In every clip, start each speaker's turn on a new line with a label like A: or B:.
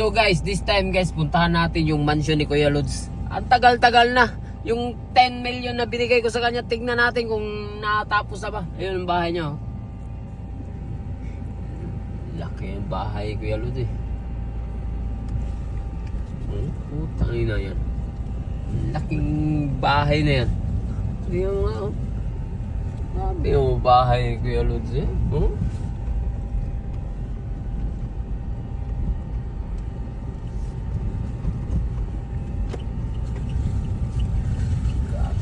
A: So guys, this time guys, puntahan natin yung mansion ni Kuya Lods. Ang tagal-tagal na. Yung 10 million na binigay ko sa kanya, tignan natin kung natapos na ba. Ayun ang bahay niya. oh. Laki yung bahay Kuya Lods eh. Hmm, putang ina yan. Laking bahay na yan. Yung nga oh. Sabi mo bahay ni Kuya Lods eh. Hmm?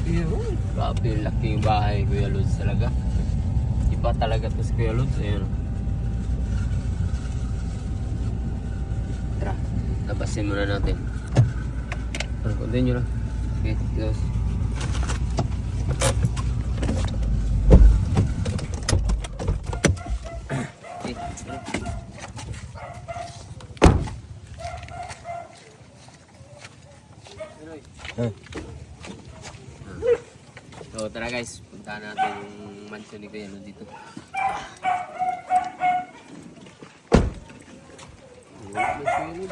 A: Grabe Grabe yung laking bahay Kuya Lods talaga. Iba talaga to si Kuya Lods. Ayun. oh. Tara, labasin muna natin. Continue lang. Okay, close. Okay, ano? Tara guys, puntahan natin yung mansion ni Kuya dito. Ayun,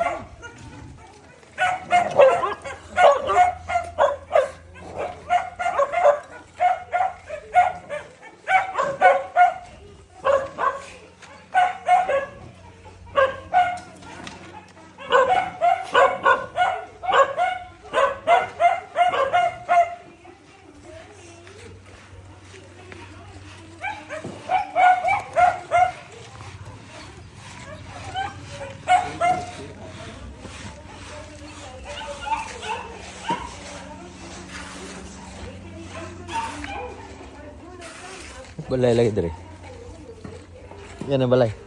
B: Balay lagi dari. Yan ang balay.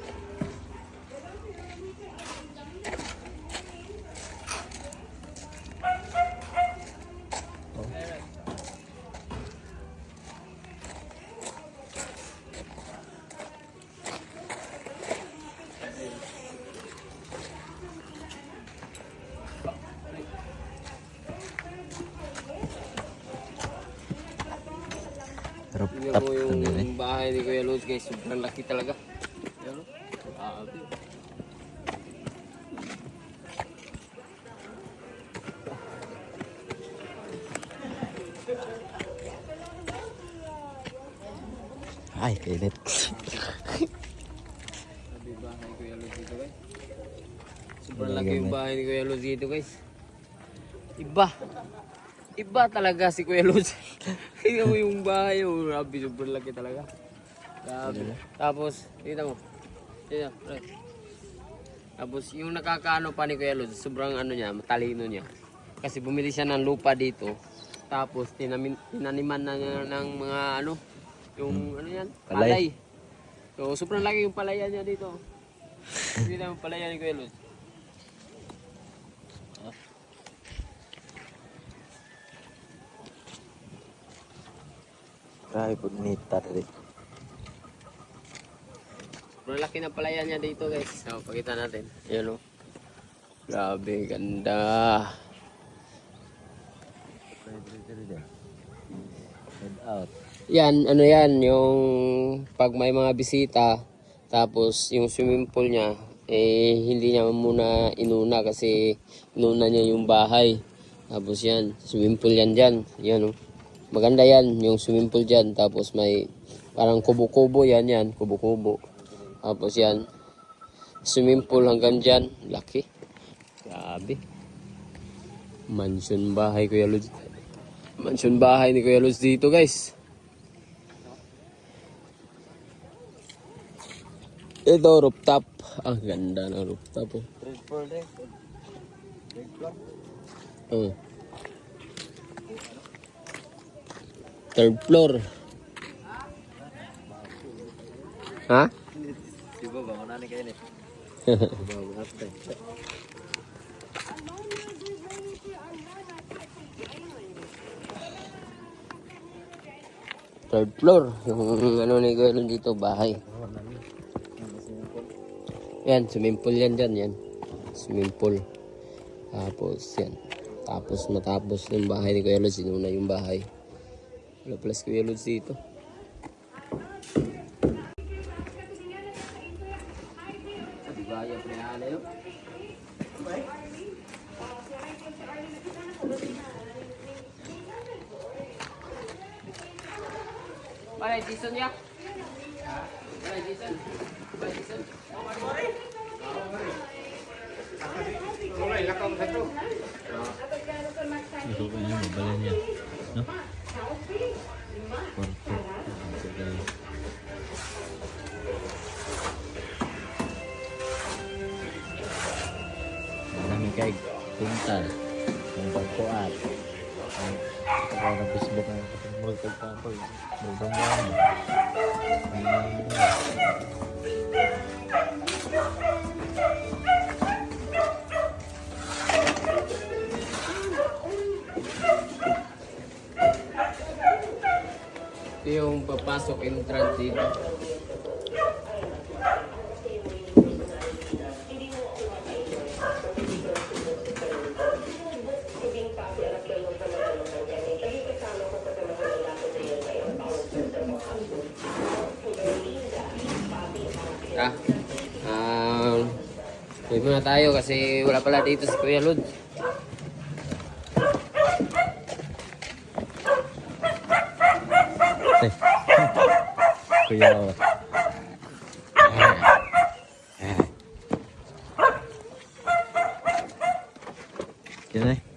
A: Tingnan mo
B: na din eh.
A: yung bahay ni Kuya Luz guys, sobrang laki talaga. Ayan, oh. Grabe.
B: Ay, kainit.
A: Grabe yung bahay ni Kuya Luz dito guys. Sobrang
B: Talaga,
A: laki yung bahay ni Kuya Luz dito guys. Iba. Iba talaga si Kuya Luz. Tingnan mo yung bahay, oh. Grabe, sobrang laki talaga. Grabe. Tapos, tingnan mo. Tingnan, right. Tapos, yung nakakaano pa ni Kuya Luz, sobrang ano niya, matalino niya. Kasi bumili siya ng lupa dito. Tapos, tinamin, tinaniman na niya ng mga ano, yung ano yan,
B: Palay.
A: palay. So, sobrang laki yung palayan niya dito. Hindi na yung palayan ni Kuya Luz.
B: Ay, bonita dari.
A: Sobrang laki ng palayan niya dito guys. So, pakita natin. Ayan o. Grabe, ganda.
B: Head out.
A: Yan, ano yan, yung pag may mga bisita, tapos yung swimming pool niya, eh, hindi niya muna inuna kasi inuna niya yung bahay. Tapos yan, swimming pool yan dyan. Yan o. Maganda yan, yung swimming pool dyan. Tapos may parang kubo-kubo yan yan, kubo-kubo. Tapos yan, swimming pool hanggang dyan. Laki. Grabe. Mansion bahay Kuya Luz. Mansion bahay ni Kuya Luz dito guys. Ito, rooftop. Ang ganda ng rooftop. Oh.
B: Third floor din. Third floor.
A: Oh. Third floor. Ha?
B: Di ba? Manani kayo ni.
A: Third floor. Yung ano ni Kuya dito, bahay. Yan, swimming pool yan dyan, yan. Swimming pool. Tapos, yan. Tapos, matapos yung bahay ni Kuya Luz, inuna yung bahay. lo plus si Kuya Lods dito. Jason ya. Jason. Jason.
B: Kay puntal. Ang pagkuat. Ang pagkuat ng Facebook na magpagpapag. Magpagpapag.
A: Ito yung papasok entrance dito. Ah, um, Uwi muna tayo kasi wala pala dito si Kuya Lud.
B: Eh. Kuya oh. Yan eh.